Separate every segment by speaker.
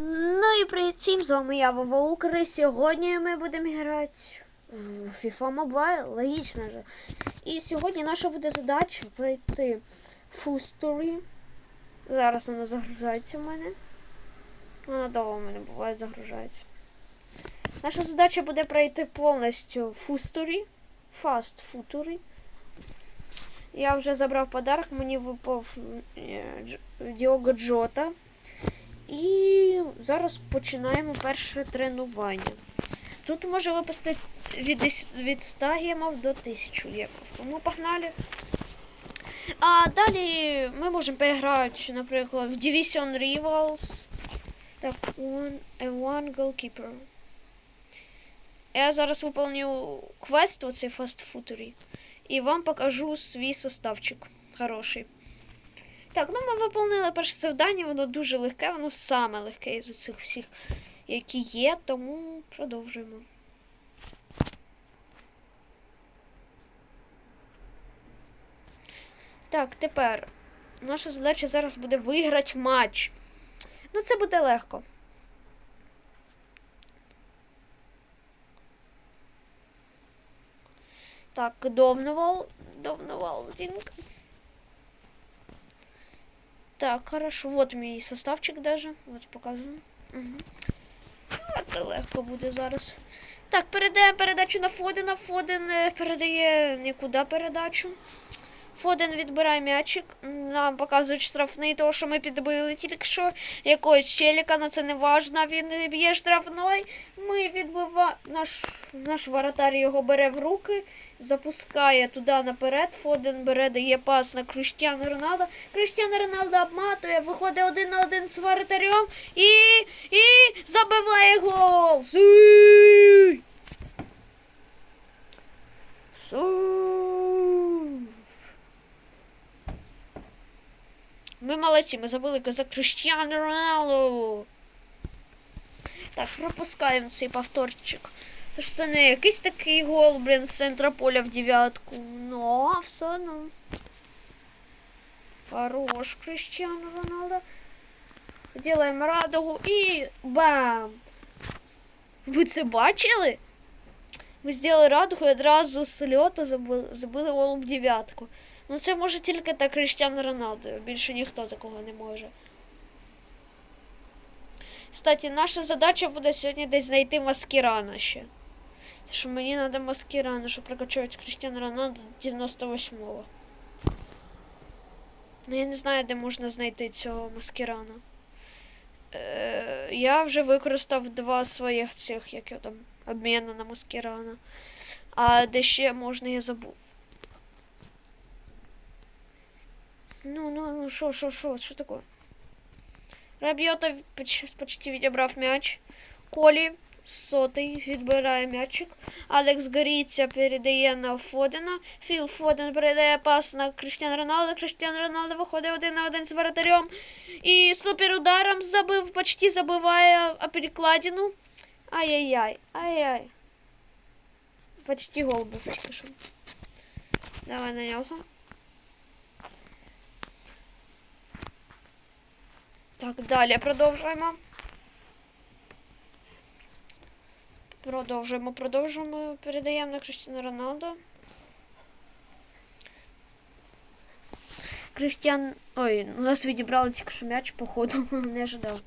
Speaker 1: Ну і привіт всім, з вами я Вова Укр, і сьогодні ми будемо грати в FIFA Mobile, логічно же. І сьогодні наша буде задача пройти Fustory. Зараз вона загружається в мене. Вона довго в мене буває загружається. Наша задача буде пройти повністю Fustory. Fast Futory. Я вже забрав подарок, мені випав е, Діого Джота. І зараз починаємо перше тренування. Тут може випасти від, від 100 гемів до 1000 гемів. Тому погнали. А далі ми можемо поіграти, наприклад, в Division Rivals. Так, one, one goalkeeper. Я зараз виповню квест у цей фастфуторі. І вам покажу свій составчик. Хороший. Так, ну ми виповнили перше завдання, воно дуже легке, воно саме легке із цих всіх, які є, тому продовжуємо. Так, тепер наша задача зараз буде виграти матч. Ну, це буде легко. Так, Довновал. Довновал. Динг. Так, хорошо. Вот мій составчик даже. Вот показую. Угу. А це легко буде зараз. Так, передаємо передачу на Фодена. Фоден е, передає нікуди передачу. Фоден відбирає м'ячик. Нам показують штрафний, того, що ми підбили тільки що якогось челіка, але це не важно. Він б'є штрафной. Ми відбива... наш, наш воротар його бере в руки, запускає туди наперед. Фоден бере, дає пас на Криштіану Роналдо. Криштіану Роналдо обматує, виходить один на один з воротарем і, і забиває гол. Сій! Ми молодці, ми забили за Криштіану Роналду. Так, пропускаємо цей повторчик. Тож це не якийсь такий гол, блін, з центра поля в дев'ятку. Ну, все одно. Хорош, Криштіану Роналдо. Делаємо радугу і бам! Ви це бачили? Ми зробили радугу і одразу з льоту забили, забили гол в дев'ятку. Ну це може тільки так Криштіану Роналдо. Більше ніхто такого не може. Кстати, наша задача буде сьогодні десь знайти маскірана ще. Це що мені треба маскірана, щоб прокачувати Криштіану Роналдо 98-го. Ну я не знаю, де можна знайти цього маскірана. Е, я вже використав два своїх цих, як я там, обміну на маскірана. А де ще можна, я забув. Ну, ну, ну, що, що, що таке? Рабіота поч- почти відібрав м'яч. Колі сотий відбирає м'ячик. Алекс Горіця передає на Фодена. Філ Фоден передає пас на Криштіану Роналду. Криштіану Роналду виходить один на один з воротарем. І суперударом забив, почти забиває перекладину. Ай-яй-яй, ай-яй. Почти гол був. Давай нанявся. Так, далі продовжуємо. Продовжуємо, продовжуємо. Передаємо на Криштіану Роналду. Криштіан. Ой, у нас відібрали тільки що м'яч, походу, не ожидав.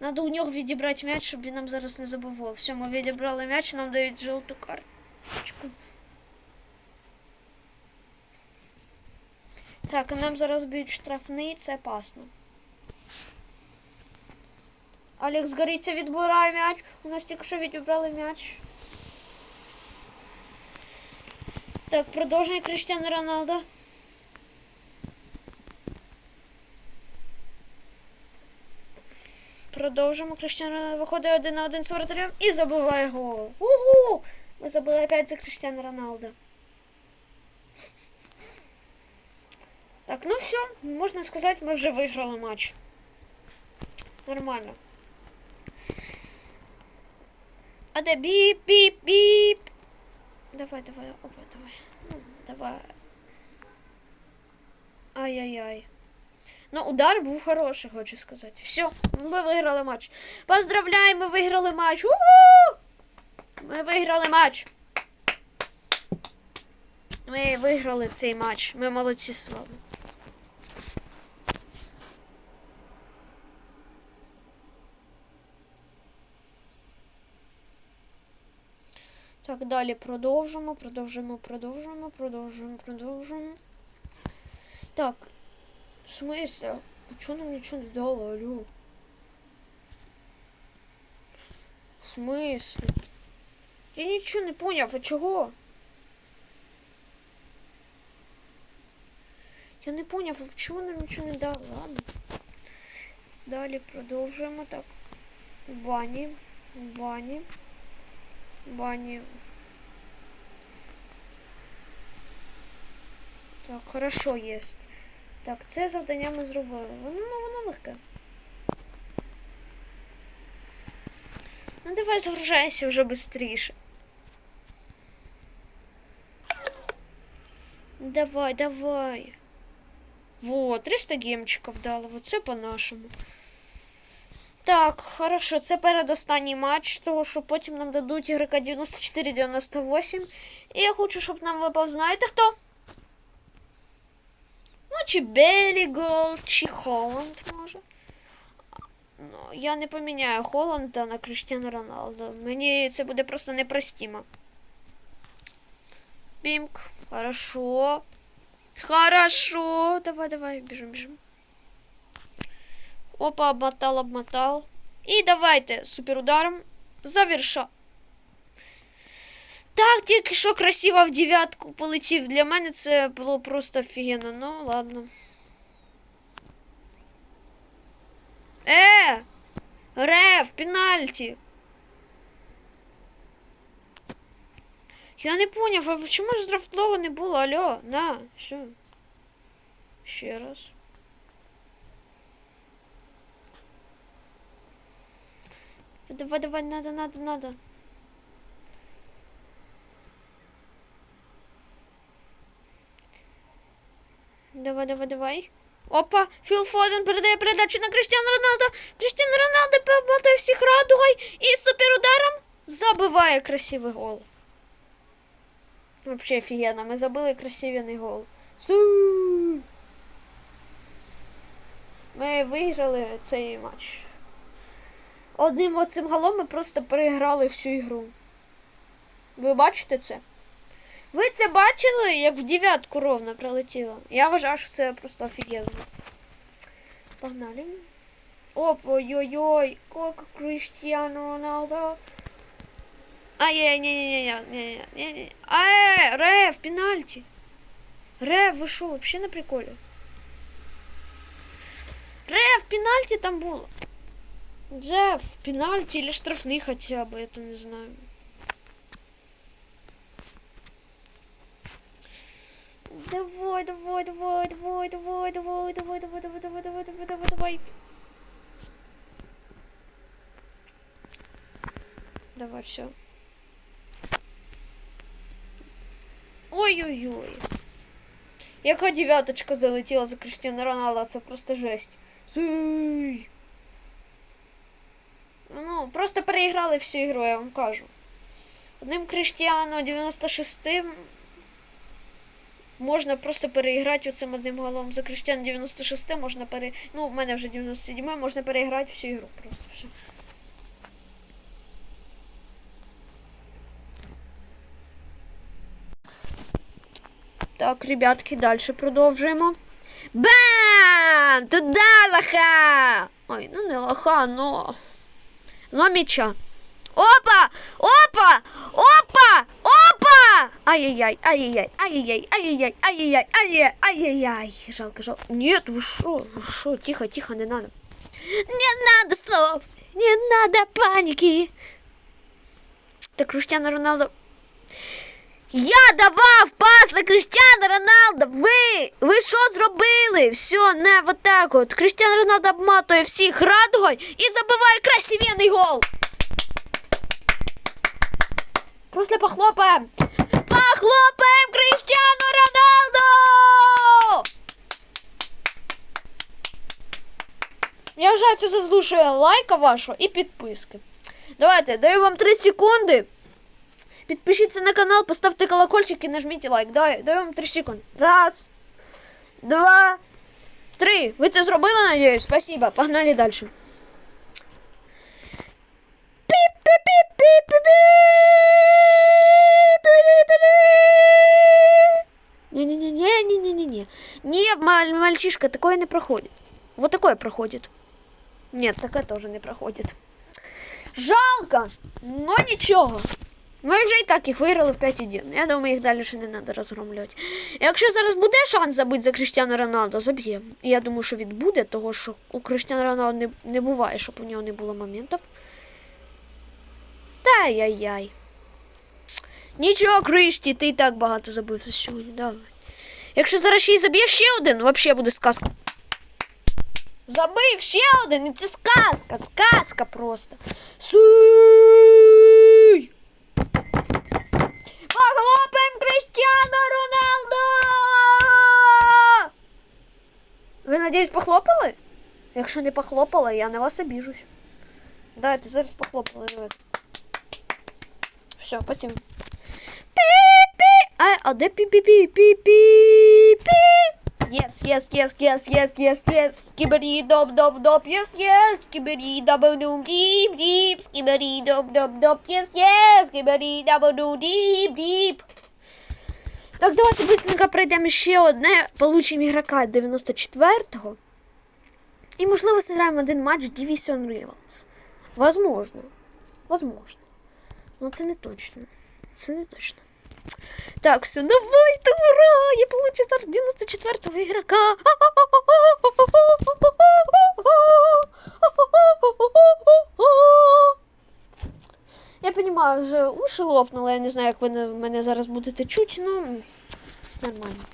Speaker 1: Надо у нього відібрати м'яч, щоб він нам зараз не забував. Все, ми відібрали м'яч, нам дають жовту карточку. Так, нам зараз б'ють штрафний, це опасно. Алекс Горіться відбирає м'яч. У нас тільки що відібрали м'яч. Так, продовжує Криштіану Роналдо. Продовжимо. Криштіану Роналдо виходить один на один з воротарем і забиває гол. Угу! Ми забили опять за Криштіану Роналдо. Так, ну все, можна сказати, ми вже виграли матч. Нормально. А де біп, біп, біп. Давай, давай, опа, давай. Ну, давай. Ай-яй-яй. Ну, удар був хороший, хочу сказати. Все, ми виграли матч. Поздравляємо, ми виграли матч. У-ху! Ми виграли матч. Ми виграли цей матч. Ми молодці з вами. Так, далі продовжимо, продовжимо, продовжимо, продовжимо, продовжимо. Так. В смысле? А чого нам нічого не дало, алло? В смысле? Я нічого не поняв, а чого? Я не поняв, а чого нам нічого не дало, ладно. Далі продовжуємо так. Бані, бані, в бані. Так, хорошо є. Так, це завдання ми зробили. Воно, ну, воно легке. Ну давай загружайся вже швидше. Давай, давай. Во, 300 гемчиків дало. Вот це по-нашому. Так, хорошо, це передостанній матч, того що потім нам дадуть ігрока 94-98. І я хочу, щоб нам випав, знаєте хто? Ну, чи Белі Голд, чи Холланд може. Ну, я не поміняю Холланда на Криштіану Роналду. Мені це буде просто непростімо. Бімк. Хорошо. Хорошо. Давай, давай, біжим, біжим. Опа, обмотал, обмотал. І давайте суперударом заверша. Так, тільки що красиво в дев'ятку полетів. Для мене це було просто офігенно. Ну, ладно. Е! Реф, пенальті. Я не поняв, а чому ж драфтового не було? Алло, на, все. Ще раз. Давай, давай, надо, надо, надо. Давай, давай, давай. Опа, Філ Фоден передає передачу на Криштіану Роналдо. Криштіану Роналдо помотає всіх радугой і суперударом забиває красивий гол. Вообще офігенно, ми забили красивий гол. Су! Ми виграли цей матч. Одним оцим голом ми просто переграли всю ігру. Ви бачите це? Ви це бачили, як в дев'ятку ровно прилетіло? Я вважаю, що це просто офігезно. Погнали. Оп, ой-ой-ой, Кока Криштіану Роналдо. Ай-яй, не-не-не-не-не-не-не. Ай, Рев, пенальти. Рев, ви що, вообще на приколі? Рев, пенальти там було. Рев, пенальти или штрафний хотя бы, это не знаю. Давай, давай, давай, давай, давай, давай, давай, давай, давай, давай, давай, давай, давай, давай. Давай, все. Ой-ой-ой. Яка дев'яточка залетіла за Криштіану Роналдо, це просто жесть. Суй. Ну, просто переіграли всю ігру, я вам кажу. Одним Криштіану 96-м можна просто переіграти оцим одним голом. За Криштіану 96 можна пере... Ну, в мене вже 97 можна переіграти всю ігру просто. Все. Так, ребятки, далі продовжуємо. Бам! Туда лоха! Ой, ну не лоха, но... Но меча. Опа! Опа! Опа! Опа! Ай-яй-яй, ай-яй-яй, ай-яй-яй, ай-яй-яй, ай-яй-яй, ай-яй, ай-яй-яй. Жалко, жалко. Нет, вы шо, вы шо, тихо, тихо, не надо. Не надо слов, не надо паники. Так, Криштиану Роналдо... Я давав пас на Криштиану Роналдо. Ви! Ви що зробили? Все, не вот так от. Криштиану Роналдо обматує всіх радугою і забиває красивенний гол. Просто похлопаем. Похлопаем Криштиану Роналду! Я вважаю, це заслужує лайка вашого і підписки. Давайте, даю вам 3 секунди. Підпишіться на канал, поставте колокольчик і нажміть лайк. Давай, даю вам 3 секунди. Раз, два, три. Ви це зробили, надіюсь? Спасибо. Погнали далі. Не-не-не-не-не-не-не. Не, маль- мальчишка, такое не проходит. Вот такое проходит. Нет, такое тоже не проходит. Жалко, но нічого. Ми вже і так їх виграли в 5-1. Я думаю, їх далі ще не треба розгромлювати. Якщо зараз буде шанс забити за Криштиану Роналдо, заб'ємо. І я думаю, що він буде, того що у Криштиану Роналдо не, не буває, щоб у нього не було моментів. Та яй-яй. Нічого, Кришті, ти і так багато забився сьогодні. Давай. Якщо зараз ще й заб'єш ще один, взагалі буде сказка. Забив ще один, і це сказка, сказка просто. Суй! Похлопаємо Криштиану Роналдо! Ви, надіюсь, похлопали? Якщо не похлопали, я на вас обіжусь. Давайте зараз похлопали. Давайте. Все, потім. Пі-пі! А, а де пі-пі-пі-пі-пі-пі? Yes, yes, yes, yes, yes, yes, yes. Skibidi dob dob dob. Yes, yes. Skibidi double doom deep deep. Skibidi dob dob dob. Yes, yes. Skibidi double doom deep deep. Так, давайте быстренько пройдемо ще одне. Получимо ігрока 94-го. І, можливо, зіграємо один матч Division Rivals. Возможно. Возможно. Ну, це не точно. Це не точно. Так, все, давайте, ура! Я получу зараз 94-го ігрока. Я розумію, вже уші лопнули, я не знаю, як ви мене зараз будете чути, ну нормально.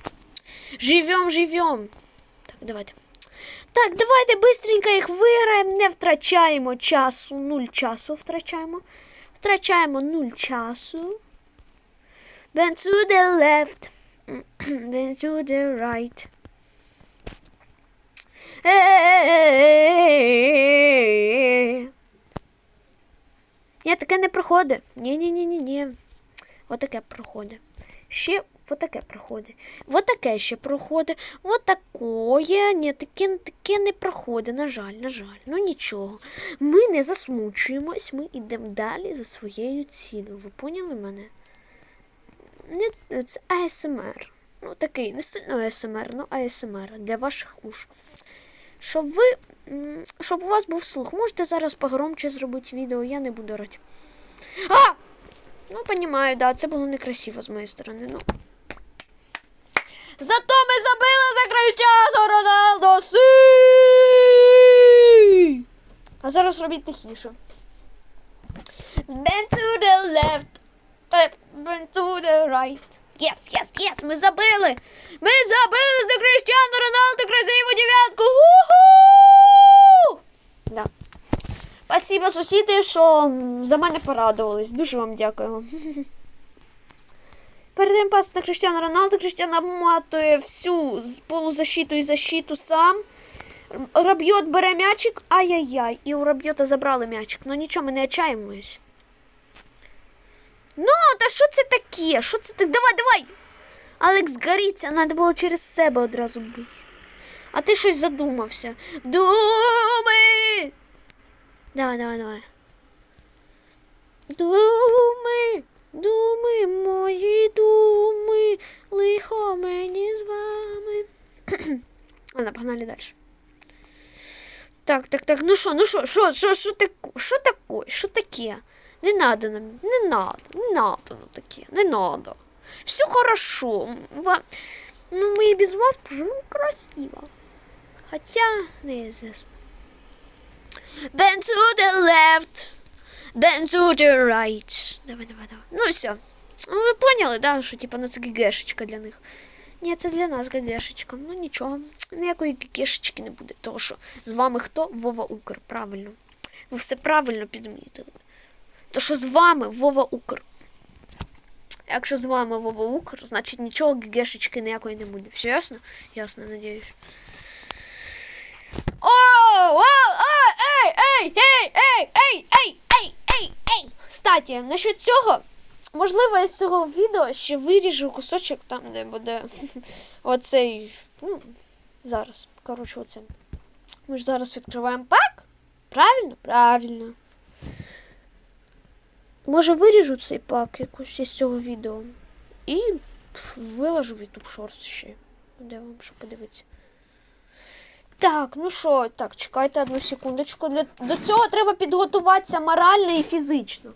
Speaker 1: Живем, живем. Так, давайте. Так, давайте быстренько їх виграємо, не втрачаємо часу, нуль часу втрачаємо. Втрачаємо нуль часу. Then to the left. then to the right. Ні, таке не це АСМР. Ну, такий, не сильно АСМР, ну АСМР для ваших уш. Щоб ви. Щоб у вас був слух. Можете зараз погромче зробити відео, я не буду рати. А! Ну, понімаю, да, це було некрасиво з моєї сторони. Ну. Зато ми забили за Криштиану Роналдо! Сі! А зараз робіть тихіше. Then to the left. Then to the right. Yes, yes, yes, ми забили! Ми забили за Криштиану Роналдо красиву дев'ятку! Да. Спасибо, сусіди, що за мене порадувались. Дуже вам дякуємо. Передаємо пас на Криштиану Роналдо. Криштиан обматує всю полузащиту і защиту сам. Рабьот бере м'ячик. Ай-яй-яй. І у Рабьота забрали м'ячик. Ну нічого, ми не отчаємось. Ну, та що це таке? Що це так? Давай, давай! Алекс горіться, треба було через себе одразу бити. А ти щось задумався. Думи! Давай, давай, давай. Думи, думи, мої думи, лихо мені з вами. Ладно, погнали далі. Так, так, так, ну що, ну що, що, що, таке, що таке, що таке? Не надо нам, не надо, не надо ну таке, не надо. Все хорошо. Ну, мы и без вас поживем красиво. Хотя, неизвестно. Then to the left. Then to the right. Давай, давай, давай. Ну все. Ну, ви поняли, да, що типа це ГГшечка для них. Ні, це для нас ГГшечка. Ну нічого. Ніякої ГГшечки не буде. Того що з вами хто? Вова Укр. Правильно. Ви все правильно підмітили. То що з вами Вова Укр. Якщо з вами Вова Укр, значить нічого ГГшечки ніякої не буде. Все ясно? Ясно, надіюсь. О, о, о, ей, ей, ей, ей, ей, ей, ей, ей, ей. Кстати, насчет цього, можливо, із цього відео ще виріжу кусочок там, де буде оцей. Ну, зараз. Коротше, оце. Ми ж зараз відкриваємо пак. Правильно? Правильно. Може виріжу цей пак якось із цього відео. І виложу в YouTube Shorts ще. Де вам що подивитися. Так, ну що, так, чекайте одну секундочку. Для, до цього треба підготуватися морально і фізично.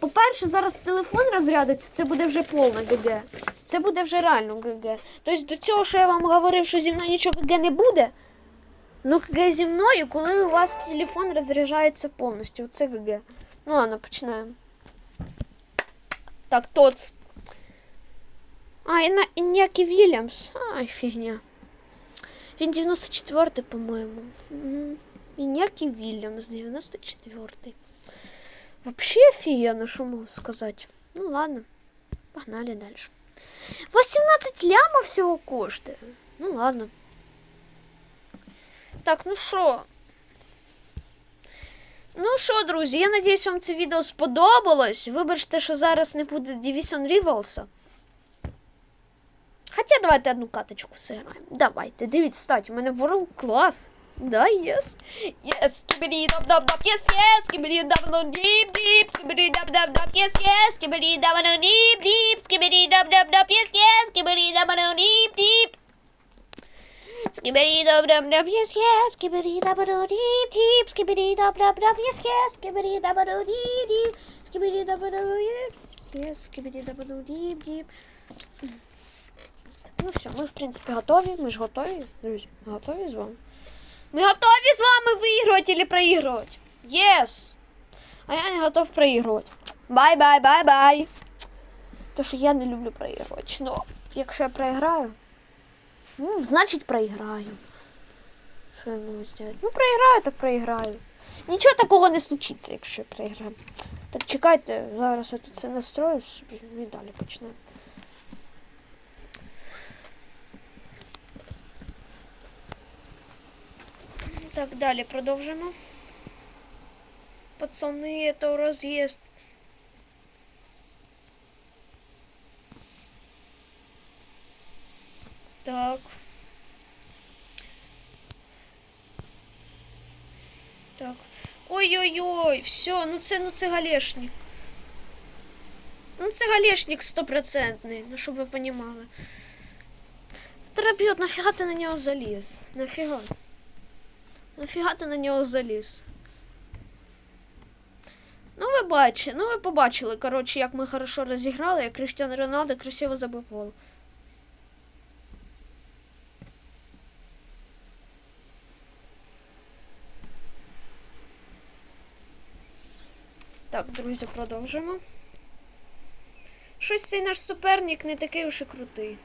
Speaker 1: По-перше, зараз телефон розрядиться, це буде вже повна ГГ. Це буде вже реально ГГ. Тобто до цього, що я вам говорив, що зі мною нічого ГГ не буде. Ну, ГГ зі мною, коли у вас телефон розряджається повністю. Це ГГ. Ну ладно, починаємо. Так, тоц. А, і на Іннякі Вільямс. Ай, фігня. Він 94-й, по-моєму. М, Іннякі Вільямс, 94-й. Вообще офигенно, что могу сказать. Ну ладно, погнали дальше. 18 лямов всего коштує. Ну ладно. Так, ну що? Ну що, друзі, я надіюсь, вам це відео сподобалось. Вибачте, що зараз не буде Division Rivals. Хоча давайте одну каточку зіграємо. Давайте, дивіться, кстати, у мене World Class. Да, yes. Yes, skibidi dub dub dub, yes, yes, skibidi dub dub deep deep, skibidi dub dub dub, yes, yes, skibidi dub dub deep deep, skibidi dub dub dub, yes, yes, skibidi dub dub deep deep. Skibidi dub dub dub, yes, yes, skibidi dub dub deep deep, skibidi dub dub dub, yes, yes, skibidi dub dub deep deep, skibidi dub dub, yes, yes, skibidi dub dub deep deep. Ну все, ми в принципі готові. Ми ж готові, друзі. Готові з вами. Ми готові з вами виігрувати чи проігрувати? Єс! А я не готов проігрувати. Бай-бай, бай-бай. То що я не люблю проігрувати. Ну, якщо я проіграю, ну, значить проіграю. Що я можу зробити? Ну, проіграю, так проіграю. Нічого такого не случиться, якщо я проіграю. Так чекайте, зараз я тут це настрою собі і далі почнемо. Так, далі продовжимо. Пацани, это роз'їзд. Так. Так. Ой-ой-ой, все, ну це, ну це галешник. Ну це галешник стопроцентний, ну щоб ви понімали. Терапіот, нафіга ти на нього заліз? Нафіга? Нафіга ти на нього заліз? Ну, ви бачите, ну ви побачили, коротше, як ми хорошо розіграли, як Криштиан Роналдо красиво забив гол. Так, друзі, продовжимо. Щось цей наш суперник не такий уж і крутий.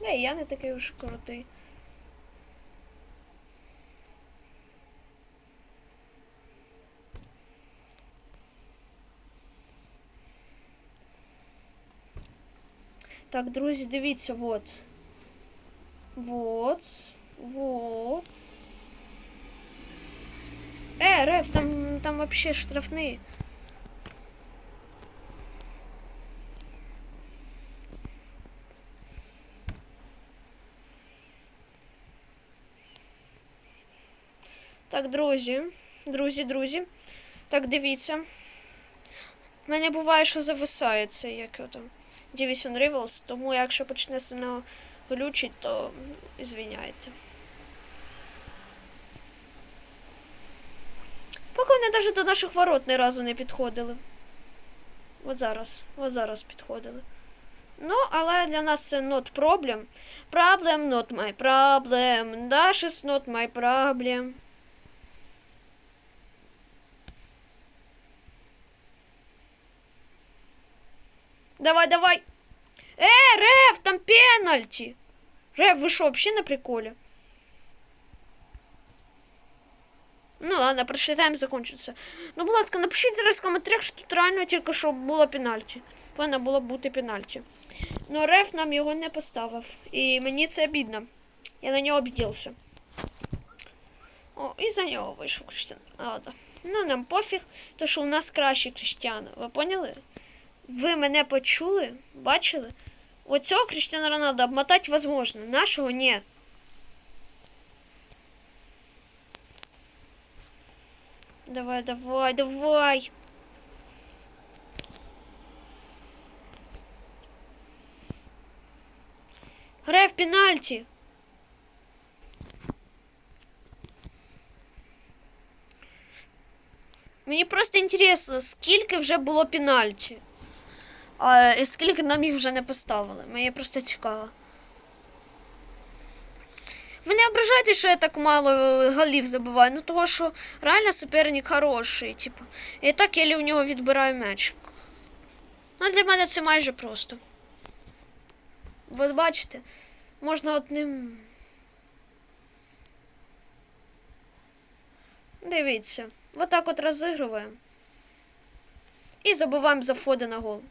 Speaker 1: І я не такий уж і крутий. Так, друзі, дивіться, вот. Вот. Вот. Е, Реф, там, там вообще штрафні. Так, друзі, друзі, друзі. Так, дивіться. У мене буває, що зависає це, як його там. Division Rivals, тому якщо почне сильно глючить, то звіняйте. Поки вони навіть до наших ворот ні разу не підходили. От зараз, от зараз підходили. Ну, але для нас це not problem. Problem, not my problem. Dash is not my problem. Давай, давай. Э, Рев, там пенальти. Рев, вы что, вообще на приколе? Ну ладно, прочитаємо, закончиться. Ну, будь ласка, напишіть зараз в коментарях, що тут реально тільки що було пенальті. Повинно було бути пенальті. Но Реф нам його не поставив. І мені це обідно. Я на нього обідівся. О, І за нього вийшов Кріштіану Роналдо. Ну, нам пофіг, то що у нас кращі Кріштіану. Ви поняли? Ви мене почули? Бачили? Оцього Кріштіану Роналдо обмотати возможно. Нашого ні. Давай, давай, давай. Грає в пенальті. Мені просто інтересно, скільки вже було пенальті. А, і скільки нам їх вже не поставили. Мені просто цікаво. Ви не ображайте, що я так мало е, голів забиваю. Ну того, що реально суперник хороший, типу. І так я у нього відбираю м'яч. Ну, для мене це майже просто. Ви бачите, можна одним. Дивіться. Отак от розігруємо. І забуваємо за входи на гол.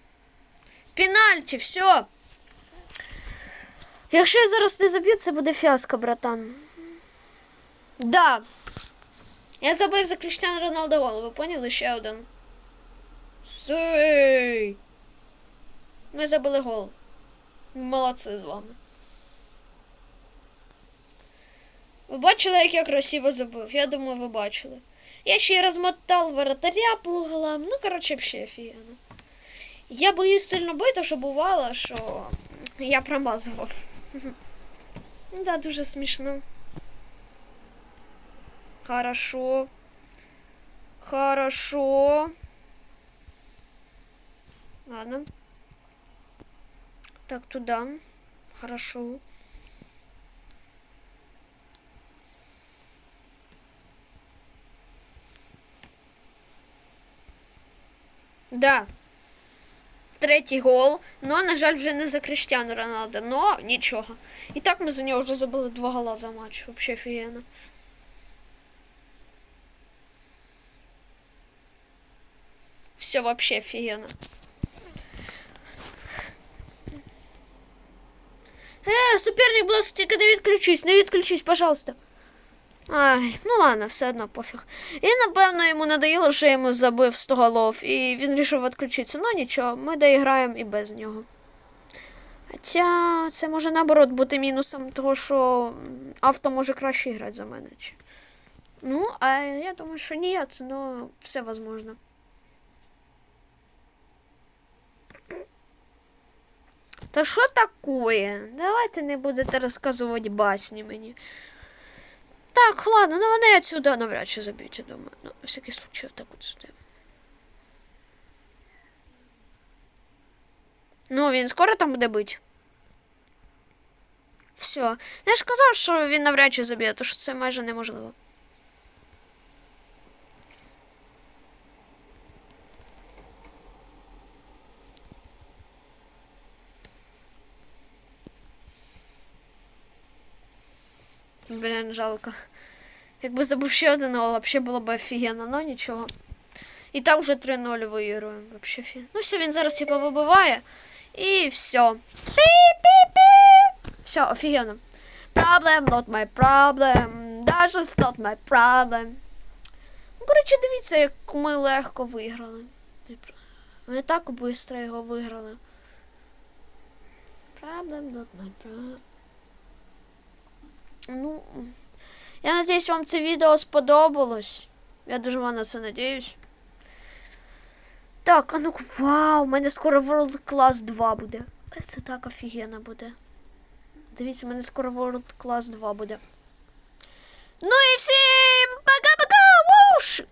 Speaker 1: Пенальті, все. Якщо я зараз не заб'ю, це буде фіаско, братан. Да. Я забив за Кріштіану Роналдо гол, ви поняли? Ще один. Сей! Ми забили гол. Молодці з вами. Ви бачили, як я красиво забив? Я думаю, ви бачили. Я ще й розмотав воротаря по углам. Ну, коротше, взагалі офігенно. Я боюсь сильно бити, що бувало, що я промазував. Да, дуже смішно. Хорошо. Хорошо. Ладно. Так, туда. Хорошо. Да. Третій гол. Ну, на жаль, вже не за Криштіану Роналдо, но нічого. І так ми за нього вже забили два гола за матч. Вообще офігенно. Все вообще офігенно. Е, суперник, тільки не відключись, не відключись, пожалуйста. Ай, ну ладно, все одно пофіг. І напевно йому надоїло, що я йому забив 100 голов, і він вирішив відключитися. Ну нічого, ми доіграємо і без нього. Хоча це може наоборот бути мінусом того, що авто може краще грати за мене. Ну, а я думаю, що ні, але все возможно. Та що такое? Давайте не будете розказувати басні мені. Так, ладно, ну вони отсюда навряд чи заб'ють, я думаю. Ну, всякий случай, отак от сюди. Ну, він скоро там буде бити. Все. Ну, Я ж казав, що він навряд чи заб'є, тому що це майже неможливо. Блін, жалко. Якби забув ще один гол, взагалі було б офігенно, але нічого. І так вже 3-0 виіграємо. Вообще фі. Ну все, він зараз типа вибиває. І все. Пі-пі-пі. Все, офігенно. Problem, not my problem. Just not my problem. Ну, коротше, дивіться, як ми легко виграли. Ми так швидко його виграли. Problem, not my problem. Ну, я надіюсь, вам це відео сподобалось. Я дуже на це надіюсь. Так, а ну вау, у мене скоро World Class 2 буде. Це так офігенно буде. Дивіться, у мене скоро World Class 2 буде. Ну і всім пока-пока!